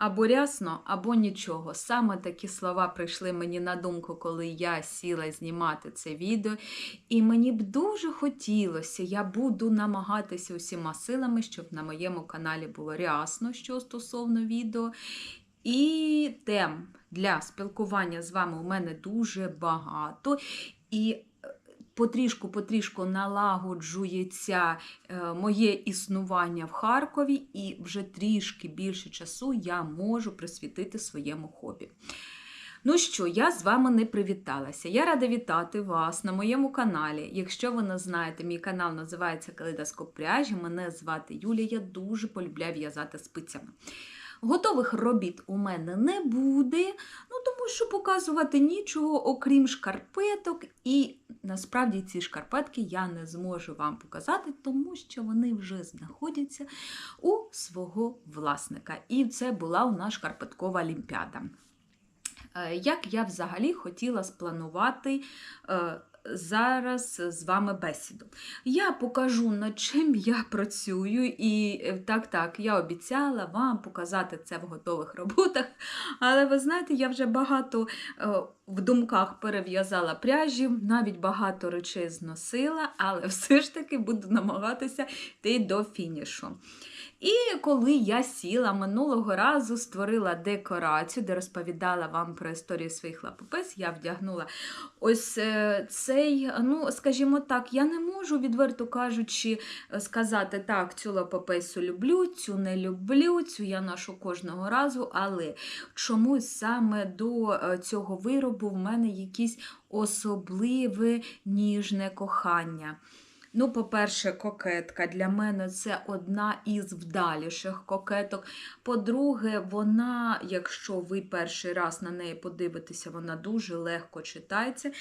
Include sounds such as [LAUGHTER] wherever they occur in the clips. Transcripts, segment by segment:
Або рясно, або нічого. Саме такі слова прийшли мені на думку, коли я сіла знімати це відео. І мені б дуже хотілося, я буду намагатися усіма силами, щоб на моєму каналі було рясно, що стосовно відео. І тем для спілкування з вами у мене дуже багато. І потрішку-потрішку налагоджується е, моє існування в Харкові, і вже трішки більше часу я можу присвятити своєму хобі. Ну що, я з вами не привіталася. Я рада вітати вас на моєму каналі. Якщо ви не знаєте, мій канал називається Калейдоскоп пряжі. Мене звати Юлія. Я дуже полюбляю в'язати спицями. Готових робіт у мене не буде, ну тому що показувати нічого, окрім шкарпеток. І насправді ці шкарпетки я не зможу вам показати, тому що вони вже знаходяться у свого власника. І це була у нас шкарпеткова олімпіада. Е, Як я взагалі хотіла спланувати е, зараз з вами бесіду. Я покажу, над чим я працюю, і е, так, так, я обіцяла вам показати це в готових роботах. Але ви знаєте, я вже багато е, в думках перев'язала пряжі, навіть багато речей зносила, але [LAUGHS] все ж таки буду намагатися йти до фінішу. І коли я сіла минулого разу, створила декорацію, де розповідала вам про історію своїх лапопис, я вдягнула ось е, цей, ну, скажімо так, я не можу, відверто кажучи, сказати, так, цю лапопису люблю, цю не люблю, цю я ношу кожного разу, але чомусь саме до е, цього виробу в мене якісь особливе ніжне кохання. Ну, по-перше, кокетка для мене це одна із вдаліших кокеток. По-друге, вона, якщо ви перший раз на неї подивитеся, вона дуже легко читається.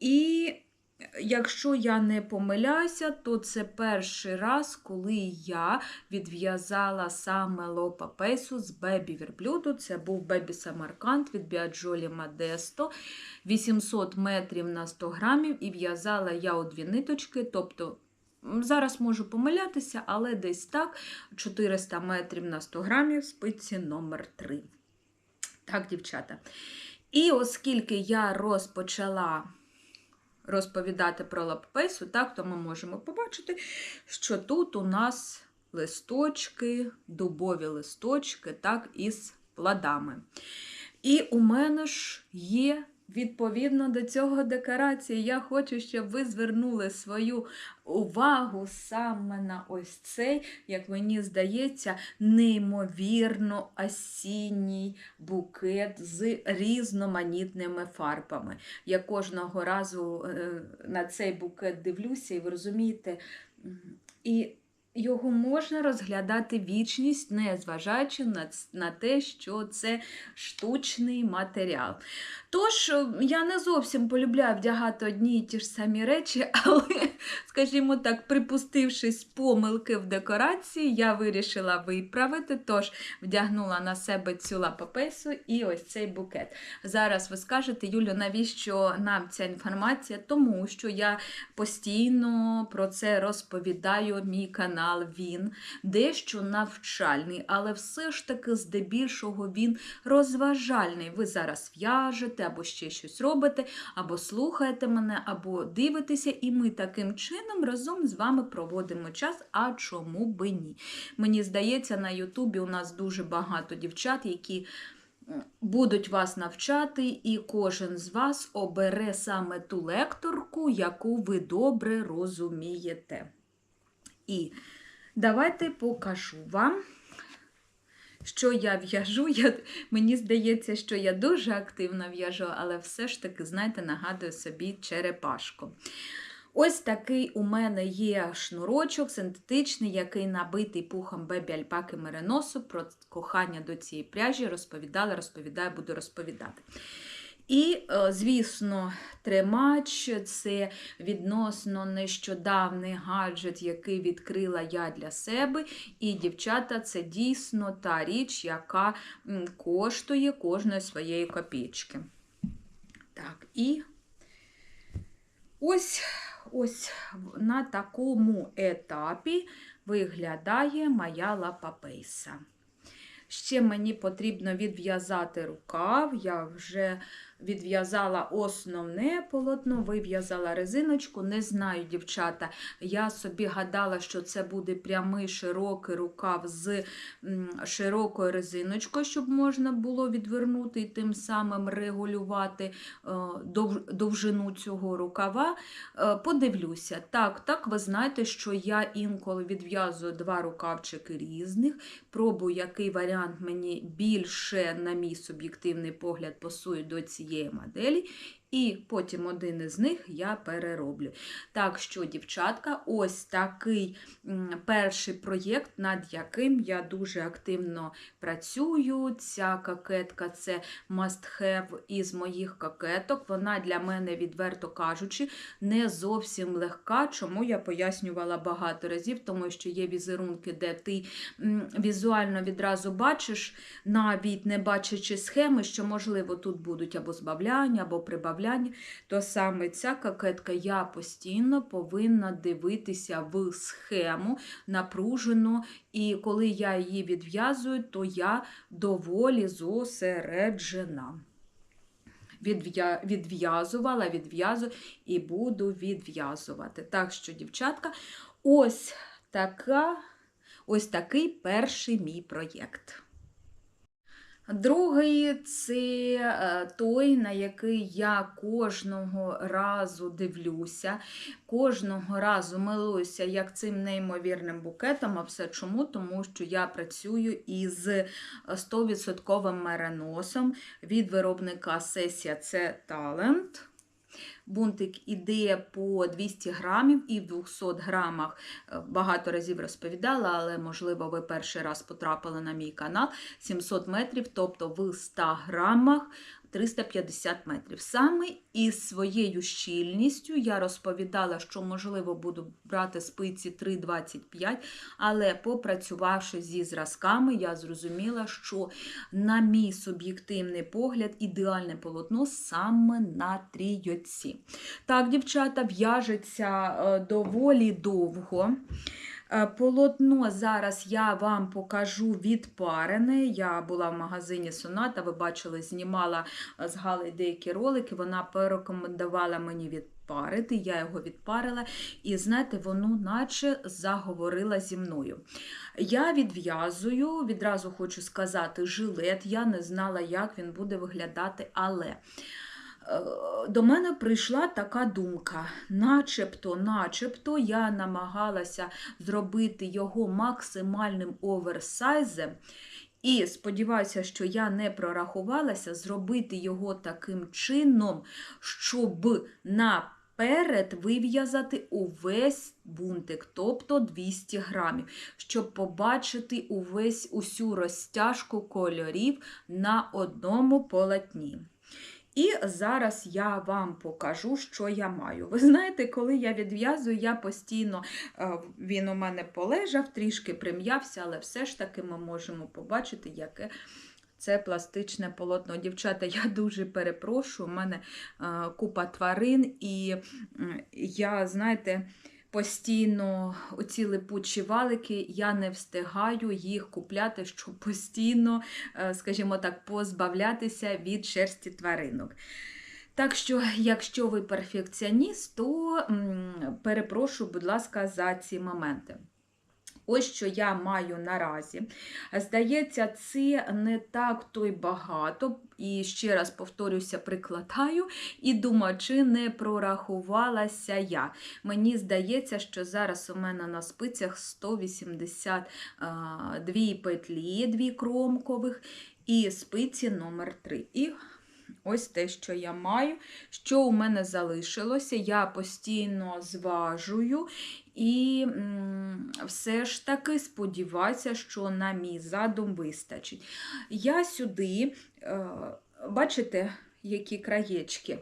І якщо я не помиляюся, то це перший раз, коли я відв'язала саме лопа пейсу з бебі верблюду. Це був бебі Самарканд від Біаджолі Мадесто. 800 метрів на 100 грамів, і в'язала я у дві ниточки, тобто. Зараз можу помилятися, але десь так 400 метрів на 100 грамів спиці номер 3 Так, дівчата. І оскільки я розпочала розповідати про лаппесу, так, то ми можемо побачити, що тут у нас листочки, дубові листочки, так, із плодами. І у мене ж є Відповідно до цього декорації, я хочу, щоб ви звернули свою увагу саме на ось цей, як мені здається, неймовірно осінній букет з різноманітними фарбами. Я кожного разу е, на цей букет дивлюся, і ви розумієте, і його можна розглядати вічність, не зважаючи на, на те, що це штучний матеріал. Тож, е, я не зовсім полюбляю вдягати одні і ті ж самі речі, [LAUGHS] але, скажімо так, припустившись помилки в декорації, я вирішила виправити, тож вдягнула на себе цю лапопесу і ось цей букет. Зараз ви скажете, Юлю, навіщо нам ця інформація? Тому що я постійно про це розповідаю, мій канал, він дещо навчальний, але все ж таки, здебільшого, він розважальний. Ви зараз в'яжете або ще щось робите, або слухаєте мене, або дивитеся, і ми таким чином разом з вами проводимо час. А чому би ні? Мені здається, на Ютубі у нас дуже багато дівчат, які. Будуть вас навчати, і кожен з вас обере саме ту лекторку, яку ви добре розумієте. І давайте покажу вам що я в'яжу. Я, Мені здається, що я дуже активно в'яжу, але все ж таки, знаєте, нагадую собі черепашку. Ось такий у мене є шнурочок синтетичний, який набитий пухом бебі альпаки мереносу. Про кохання до цієї пряжі розповідала, розповідаю, буду розповідати. І, е, звісно, тримач це відносно нещодавний гаджет, який відкрила я для себе. І, дівчата, це дійсно та річ, яка коштує кожної своєї копійки. Так, і ось ось на такому етапі виглядає моя лапапейса. Ще мені потрібно відв'язати рукав. Я вже відв'язала основне полотно, вив'язала резиночку. Не знаю, дівчата. Я собі гадала, що це буде прямий широкий рукав з широкою резиночкою, щоб можна було відвернути і тим самим регулювати е, довжину цього рукава. Е, Подивлюся. Так, так, ви знаєте, що я інколи відв'язую два рукавчики різних, пробую, який варіант мені більше, на мій суб'єктивний погляд, пасує до цієї моделі. І потім один із них я перероблю. Так що, дівчатка, ось такий перший проєкт, над яким я дуже активно працюю. Ця кокетка це must have із моїх кокеток. Вона для мене, відверто кажучи, не зовсім легка. Чому я пояснювала багато разів, тому що є візерунки, де ти візуально відразу бачиш, навіть не бачачи схеми, що, можливо, тут будуть або збавляння, або прибавляння, то саме ця кокетка я постійно повинна дивитися в схему напружено, і коли я її відв'язую, то я доволі зосереджена. Відв'язувала, відв'язую і буду відв'язувати. Так що, дівчатка, ось така, ось такий перший мій проєкт. Другий це е, той, на який я кожного разу дивлюся, кожного разу милуюся як цим неймовірним букетом. А все чому? Тому що я працюю із 100% мереносом від виробника Сесія це талент. Бунтик іде по 200 грамів і в 200 грамах. Е, багато разів розповідала, але, можливо, ви перший раз потрапили на мій канал. 700 метрів, тобто в 100 грамах 350 метрів. Саме із своєю щільністю я розповідала, що, можливо, буду брати спиці 3,25, але попрацювавши зі зразками, я зрозуміла, що, на мій суб'єктивний погляд, ідеальне полотно саме на трійоці. Так, дівчата, в'яжеться е, доволі довго. Е, Полотно зараз я вам покажу відпарене. Я була в магазині Соната, ви бачили, знімала е, з Гали деякі ролики. Вона порекомендувала мені відпарити. Я його відпарила, і знаєте, воно наче заговорила зі мною. Я відв'язую, відразу хочу сказати, жилет. Я не знала, як він буде виглядати, але. Е, До мене прийшла така думка, начебто, начебто я намагалася зробити його максимальним оверсайзем. І сподіваюся, що я не прорахувалася зробити його таким чином, щоб наперед вив'язати увесь бунтик, тобто 200 грамів, щоб побачити увесь усю розтяжку кольорів на одному полотні. І зараз я вам покажу, що я маю. Ви знаєте, коли я відв'язую, я постійно е, він у мене полежав, трішки прим'явся, але все ж таки ми можемо побачити, яке це пластичне полотно. Дівчата, я дуже перепрошую, у мене е, купа тварин, і я, знаєте, Постійно оці липучі валики, я не встигаю їх купляти, щоб постійно, е, скажімо так, позбавлятися від шерсті тваринок. Так що, якщо ви перфекціоніст, то перепрошую, будь ласка, за ці моменти. Ось що я маю наразі. Здається, це не так то й багато. І ще раз повторюся, прикладаю і думаю, чи не прорахувалася я. Мені здається, що зараз у мене на спицях 182 петлі, дві кромкових, і спиці номер 3. І ось те, що я маю. Що у мене залишилося, я постійно зважую. І все ж таки сподіваюся, що на мій задум вистачить. Я сюди, е, бачите, які краєчки.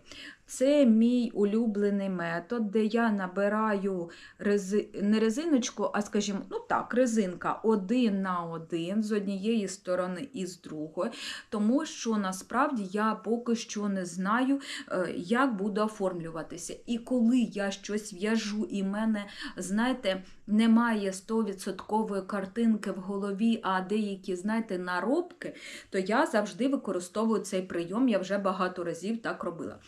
Це мій улюблений метод, де я набираю рези... не резиночку, а скажімо, ну так, резинка один на один з однієї сторони і з другої, тому що насправді я поки що не знаю, е, як буду оформлюватися. І коли я щось в'яжу, і в мене, знаєте, немає 100% картинки в голові, а деякі, знаєте, наробки, то я завжди використовую цей прийом, я вже багато разів так робила.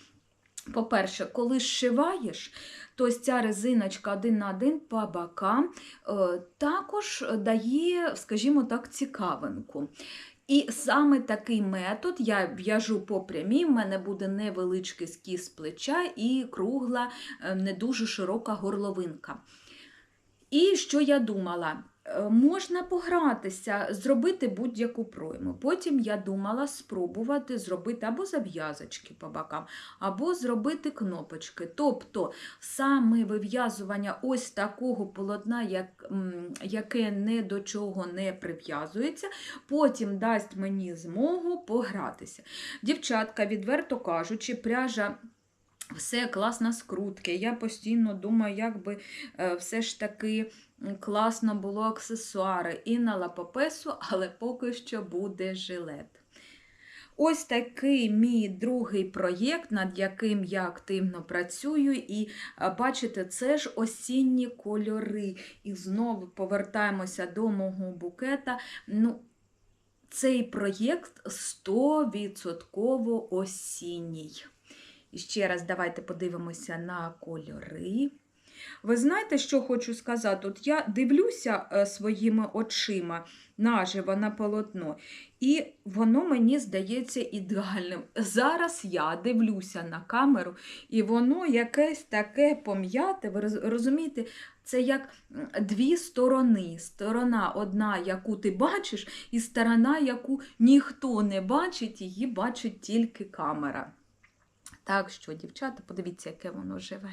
По-перше, коли зшиваєш, то ця резиночка один на один по бокам е, також дає, скажімо так, цікавинку. І саме такий метод я в'яжу по прямій, в мене буде невеличкий скіз плеча і кругла, е, не дуже широка горловинка. І що я думала? Е, Можна погратися, зробити будь-яку пройму. Потім я думала спробувати зробити або зав'язочки по бокам, або зробити кнопочки. Тобто саме вив'язування ось такого полотна, як, яке ні до чого не прив'язується, потім дасть мені змогу погратися. Дівчатка, відверто кажучи, пряжа. Все класна скрутки. Я постійно думаю, як би е, все ж таки класно було аксесуари і на лапопесу, але поки що буде жилет. Ось такий мій другий проєкт, над яким я активно працюю, і бачите, це ж осінні кольори. І знову повертаємося до мого букета. Ну, цей проєкт 100% осінній. І ще раз давайте подивимося на кольори. Ви знаєте, що хочу сказати? От я дивлюся е, своїми очима наживо на полотно, і воно мені здається ідеальним. Зараз я дивлюся на камеру, і воно якесь таке пом'яте. Ви розумієте, це як дві сторони. Сторона одна, яку ти бачиш, і сторона, яку ніхто не бачить, її бачить тільки камера. Так що, дівчата, подивіться, яке воно живе.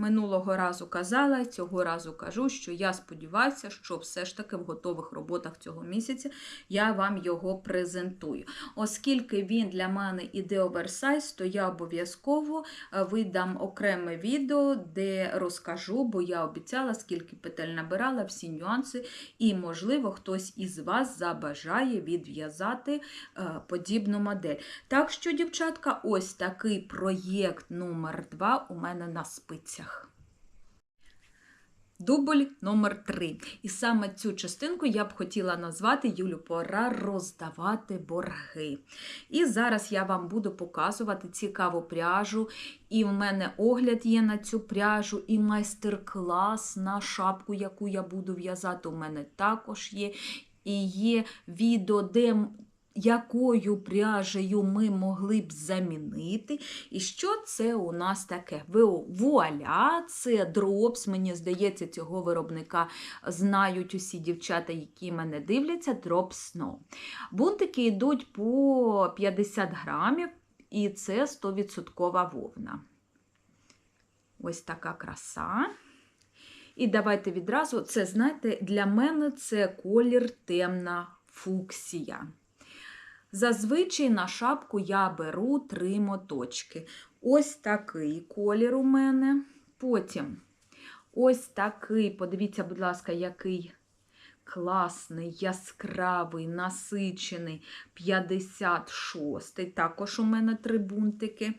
Минулого разу казала, і цього разу кажу, що я сподіваюся, що все ж таки в готових роботах цього місяця я вам його презентую. Оскільки він для мене іде оверсайз, то я обов'язково е, видам окреме відео, де розкажу, бо я обіцяла, скільки петель набирала, всі нюанси, і, можливо, хтось із вас забажає відв'язати е, подібну модель. Так що, дівчатка, ось такий проєкт номер 2 у мене на спицях. Дубль номер 3. І саме цю частинку я б хотіла назвати Юлю, пора роздавати борги. І зараз я вам буду показувати цікаву пряжу. І в мене огляд є на цю пряжу, і майстер-клас на шапку, яку я буду в'язати, у мене також є. І є відео, де якою пряжею ми могли б замінити. І що це у нас таке? Вуаля, це дропс. Мені здається, цього виробника знають усі дівчата, які мене дивляться. Дропс Snow. Бунтики йдуть по 50 грамів, і це 100% вовна. Ось така краса. І давайте відразу, це, знаєте, для мене це колір темна фуксія. Зазвичай на шапку я беру три моточки. Ось такий колір у мене. Потім ось такий, подивіться, будь ласка, який класний, яскравий, насичений 56-й. Також у мене три бунтики.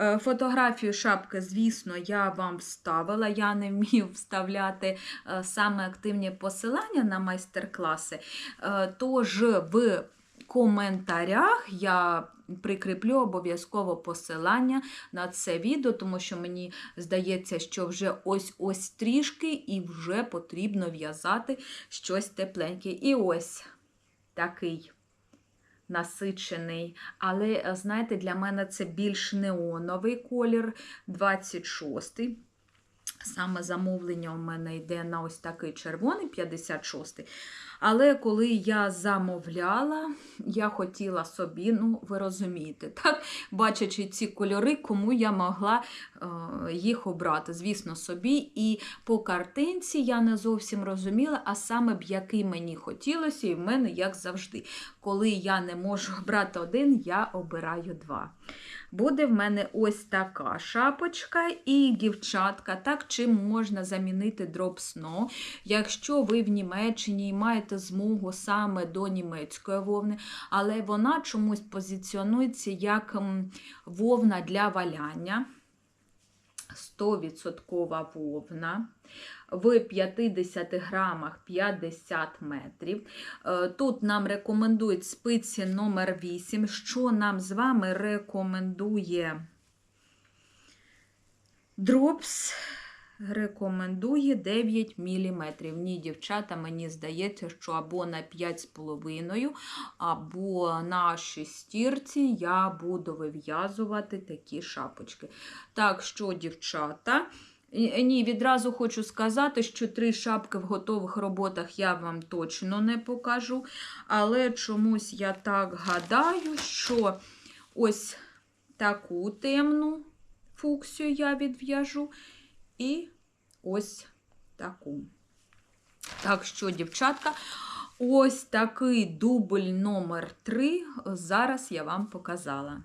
Е, Фотографію шапки, звісно, я вам вставила. Я не вмію вставляти е, саме активні посилання на майстер-класи. Е, Тож в коментарях я прикріплю обов'язково посилання на це відео, тому що мені здається, що вже ось-ось трішки і вже потрібно в'язати щось тепленьке. І ось такий насичений. Але, е, знаєте, для мене це більш неоновий колір 26-й. Саме замовлення у мене йде на ось такий червоний 56-й. Але коли я замовляла, я хотіла собі, ну, ви розумієте, так, бачачи ці кольори, кому я могла е, їх обрати. Звісно, собі. І по картинці я не зовсім розуміла, а саме б який мені хотілося, і в мене, як завжди. Коли я не можу [LAUGHS] обрати один, я обираю два. Буде в мене ось така шапочка і дівчатка. Так, чим можна замінити дроп сно, якщо ви в Німеччині і маєте змогу саме до німецької вовни, але вона чомусь позиціонується як вовна для валяння. 100% вовна. В 50 грамах 50 метрів. Е, Тут нам рекомендують спиці номер 8. Що нам з вами рекомендує Дропс? Рекомендує 9 мм. Ні, дівчата, мені здається, що або на 5,5, або на шестірці я буду вив'язувати такі шапочки. Так що, дівчата, Ні, відразу хочу сказати, що три шапки в готових роботах я вам точно не покажу. Але чомусь я так гадаю, що ось таку темну фуксію я відв'яжу. І ось таку. Так що, дівчатка, ось такий дубль номер 3 зараз я вам показала.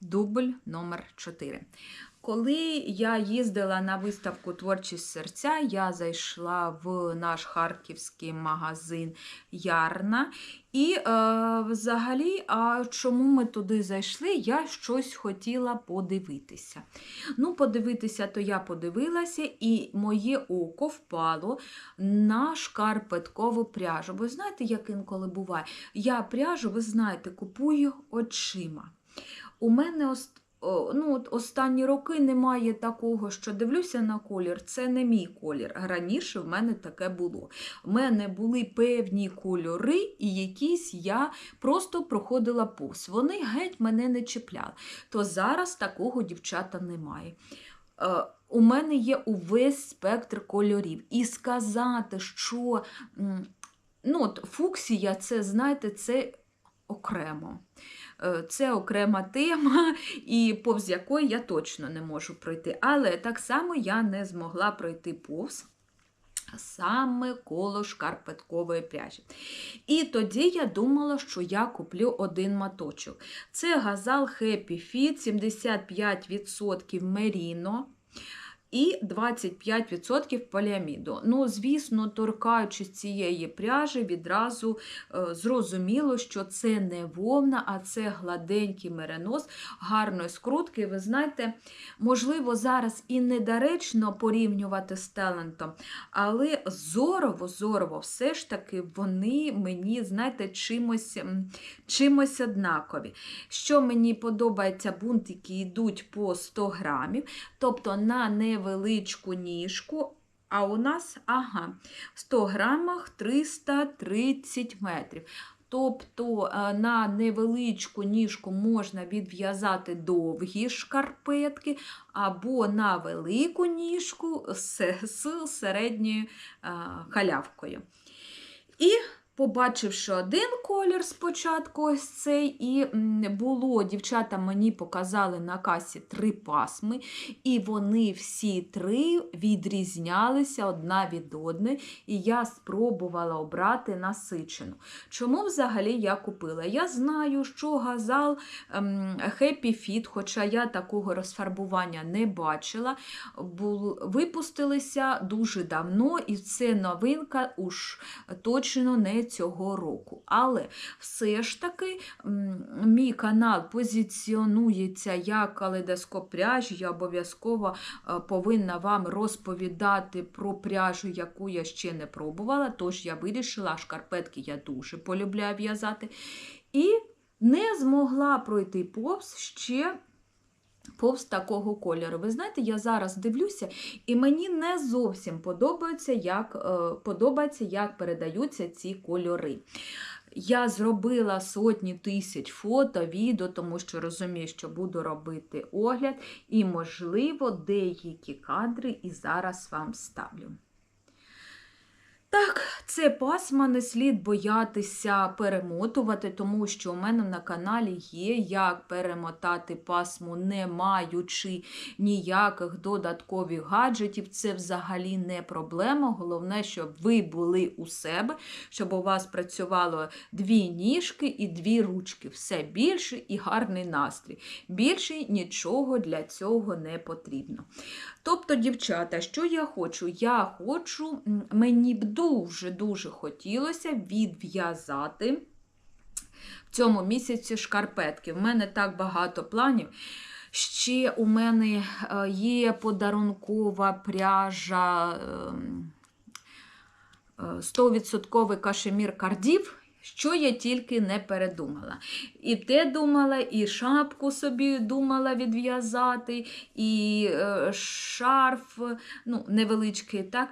Дубль номер 4. Коли я їздила на виставку Творчість серця, я зайшла в наш харківський магазин Ярна. І е, взагалі, а чому ми туди зайшли? Я щось хотіла подивитися. Ну, подивитися, то я подивилася, і моє око впало на шкарпеткову пряжу. Ви знаєте, як інколи буває? Я пряжу, ви знаєте, купую очима. У мене ос- о, ну, от останні роки немає такого, що дивлюся на колір, це не мій колір. Раніше в мене таке було. В мене були певні кольори, і якісь я просто проходила повз. Вони геть мене не чіпляли. То зараз такого дівчата немає. Е, у мене є увесь спектр кольорів. І сказати, що ну, от, фуксія, це, знаєте, це окремо. Е, Це окрема тема, [LAUGHS] і повз якої я точно не можу пройти. Але так само я не змогла пройти повз саме коло шкарпеткової пряжі. І тоді я думала, що я куплю один маточок. Це газал Happy Fit 75% меріно. І 25% поліаміду. Ну, звісно, торкаючись цієї пряжі, відразу е, зрозуміло, що це не вовна, а це гладенький меринос гарної скрутки. Ви знаєте, можливо, зараз і недоречно порівнювати з талентом, але зорово, зорово, все ж таки вони мені, знаєте, чимось, чимось однакові. Що мені подобається, бунтики йдуть по 100 грамів, тобто на невеличку ніжку. А у нас, ага, в 100 грамах 330 метрів. Тобто е, на невеличку ніжку можна відв'язати довгі шкарпетки, або на велику ніжку з, з середньою е, халявкою. І Побачивши один колір спочатку, ось цей, і було, дівчата мені показали на касі три пасми, і вони всі три відрізнялися одна від одної, і я спробувала обрати насичену. Чому взагалі я купила? Я знаю, що газал ем, Happy Fit, хоча я такого розфарбування не бачила, бул, випустилися дуже давно, і це новинка уж точно не цього року. Але все ж таки мій канал позиціонується як калейдоскоп пряжі. Я обов'язково е, повинна вам розповідати про пряжу, яку я ще не пробувала. Тож я вирішила, шкарпетки я дуже полюбляю в'язати. І не змогла пройти повз ще повз такого кольору. Ви знаєте, я зараз дивлюся, і мені не зовсім подобається, як, е, подобається, як передаються ці кольори. Я зробила сотні тисяч фото, відео, тому що розумію, що буду робити огляд, і, можливо, деякі кадри і зараз вам ставлю. Так, це пасма не слід боятися перемотувати, тому що у мене на каналі є, як перемотати пасму, не маючи ніяких додаткових гаджетів. Це взагалі не проблема. Головне, щоб ви були у себе, щоб у вас працювало дві ніжки і дві ручки. Все більше і гарний настрій. Більше нічого для цього не потрібно. Тобто, дівчата, що я хочу? Я хочу, мені б дуже-дуже хотілося відв'язати в цьому місяці шкарпетки. В мене так багато планів. Ще у мене е, є подарункова пряжа 100% ем, е, кашемір кардів. Що я тільки не передумала. І те думала, і шапку собі думала відв'язати, і е, шарф ну, невеличкий. так.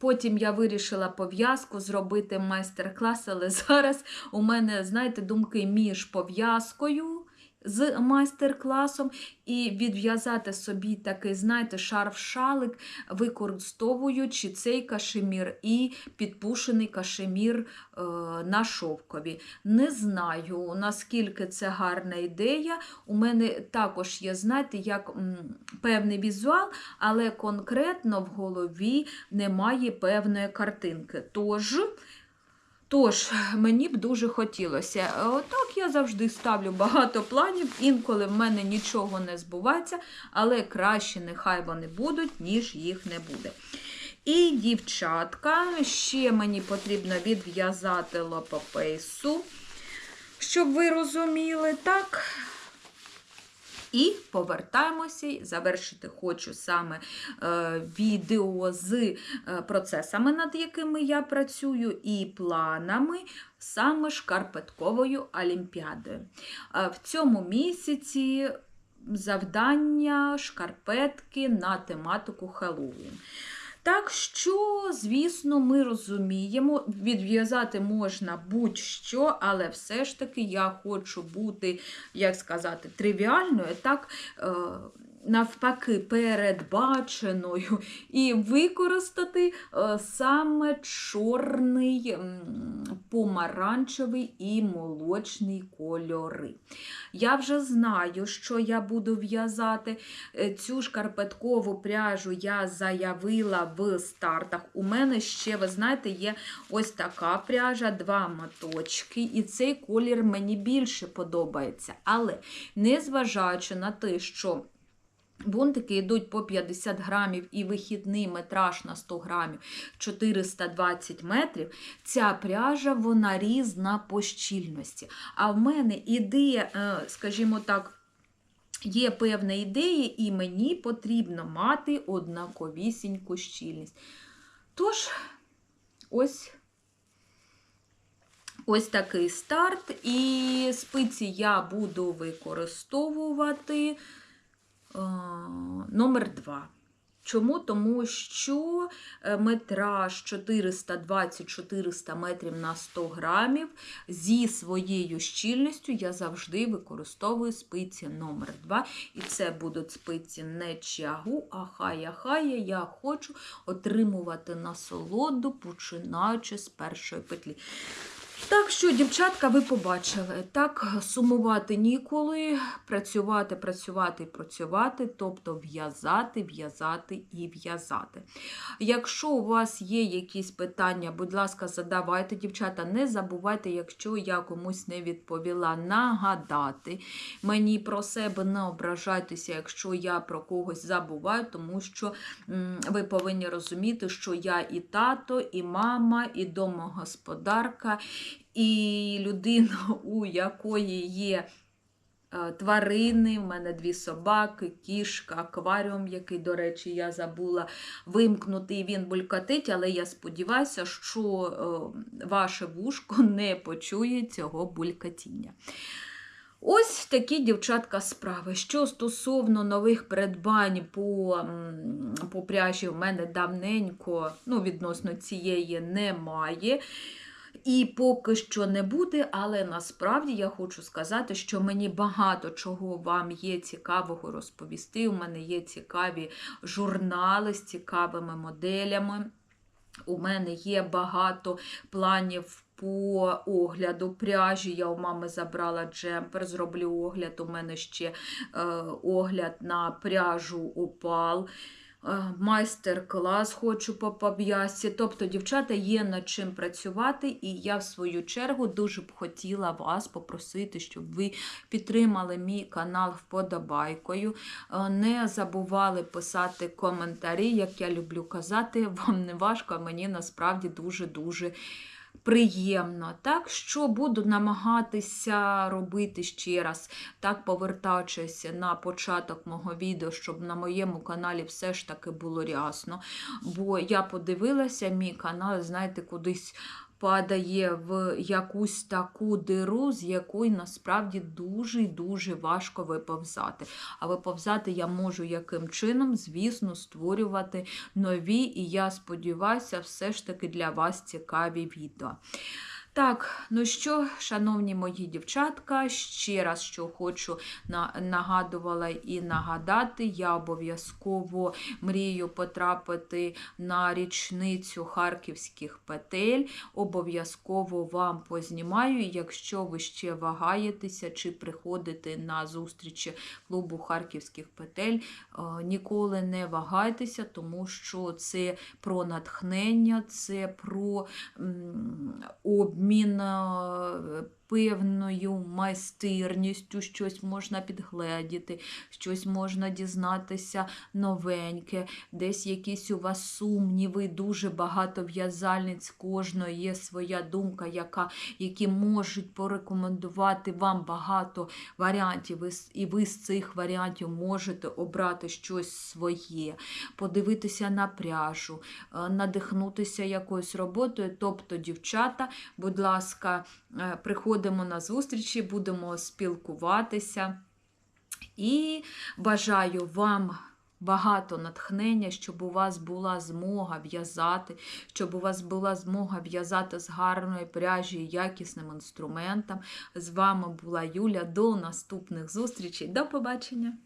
Потім я вирішила пов'язку зробити майстер-клас, але [LAUGHS] зараз у мене, знаєте, думки між пов'язкою з майстер-класом і відв'язати собі такий, знаєте, шарф-шалик, використовуючи цей кашемір і підпушений кашемір е, на шовкові. Не знаю, наскільки це гарна ідея. У мене також є, знаєте, як м, певний візуал, але конкретно в голові немає певної картинки. Тож, Тож, мені б дуже хотілося. Отак я завжди ставлю багато планів, інколи в мене нічого не збувається, але краще нехай вони будуть, ніж їх не буде. І, дівчатка, ще мені потрібно відв'язати лопопейсу, щоб ви розуміли, так? І повертаємося, завершити хочу саме е, відео з е, процесами, над якими я працюю, і планами саме шкарпетковою олімпіадою. Е, в цьому місяці завдання шкарпетки на тематику Хеллоуін. Так що, звісно, ми розуміємо, відв'язати можна будь-що, але все ж таки я хочу бути, як сказати, тривіальною. так, е, навпаки, передбаченою і використати е, саме чорний, помаранчевий і молочний кольори. Я вже знаю, що я буду в'язати. Е, цю шкарпеткову пряжу я заявила в стартах. У мене ще, ви знаєте, є ось така пряжа, два моточки, і цей колір мені більше подобається. Але незважаючи на те, що Бунтики йдуть по 50 грамів і вихідний метраж на 100 грамів 420 метрів. Ця пряжа вона різна по щільності. А в мене ідея, е, скажімо так, є певна ідея, і мені потрібно мати однаковісіньку щільність. Тож, ось. Ось такий старт, і спиці я буду використовувати номер 2. Чому? Тому що е, метраж 420-400 метрів на 100 грамів зі своєю щільністю я завжди використовую спиці номер 2 І це будуть спиці не чагу, а хая-хая я хочу отримувати насолоду, починаючи з першої петлі. Так що, дівчатка, ви побачили, так, сумувати ніколи, працювати, працювати працювати, тобто в'язати, в'язати і в'язати. Якщо у вас є якісь питання, будь ласка, задавайте, дівчата, не забувайте, якщо я комусь не відповіла, нагадати мені про себе, не ображайтеся, якщо я про когось забуваю, тому що ви повинні розуміти, що я і тато, і мама, і домогосподарка. І людина, [LAUGHS] у якої є е, тварини, в мене дві собаки, кішка, акваріум, який, до речі, я забула вимкнути, і він булькатить, але я сподіваюся, що е, ваше вушко [LAUGHS] не почує цього булькатіння. Ось такі дівчатка справи. Що стосовно нових придбань по, по пряжі, в мене давненько, ну, відносно цієї немає. І поки що не буде, але насправді я хочу сказати, що мені багато чого вам є цікавого розповісти. У мене є цікаві журнали з цікавими моделями. У мене є багато планів по огляду пряжі. Я у мами забрала джемпер, зроблю огляд. У мене ще е, огляд на пряжу Опал. Е, Майстер-клас хочу по паб'ясі. Тобто, дівчата, є над чим працювати, і я, в свою чергу, дуже б хотіла вас попросити, щоб ви підтримали мій канал вподобайкою. Е, Не забували писати коментарі, як я люблю казати, вам не важко, мені насправді дуже-дуже приємно. Так що буду намагатися робити ще раз, так повертаючись на початок мого відео, щоб на моєму каналі все ж таки було рясно. Бо я подивилася, мій канал, знаєте, кудись. Падає в якусь таку диру, з якої насправді дуже і дуже важко виповзати. А виповзати я можу яким чином, звісно, створювати нові, і я сподіваюся, все ж таки для вас цікаві відео. Так, ну що, шановні мої дівчатка, ще раз що хочу нагадувала і нагадати, я обов'язково мрію потрапити на річницю харківських петель. Обов'язково вам познімаю. Якщо ви ще вагаєтеся чи приходите на зустрічі клубу харківських петель, е, ніколи не вагайтеся, тому що це про натхнення, це про обмін е, певною майстерністю, щось можна підгледіти, щось можна дізнатися новеньке, десь якісь у вас сумніви, дуже багато в'язальниць, кожної є своя думка, яка, які можуть порекомендувати вам багато варіантів, і ви з цих варіантів можете обрати щось своє, подивитися на пряжу, е, надихнутися якоюсь роботою. Тобто, дівчата, будь ласка, е, приходимо на зустрічі, будемо спілкуватися. І бажаю вам багато натхнення, щоб у вас була змога в'язати, щоб у вас була змога в'язати з гарної пряжі і якісним інструментом. З вами була Юля. До наступних зустрічей. До побачення!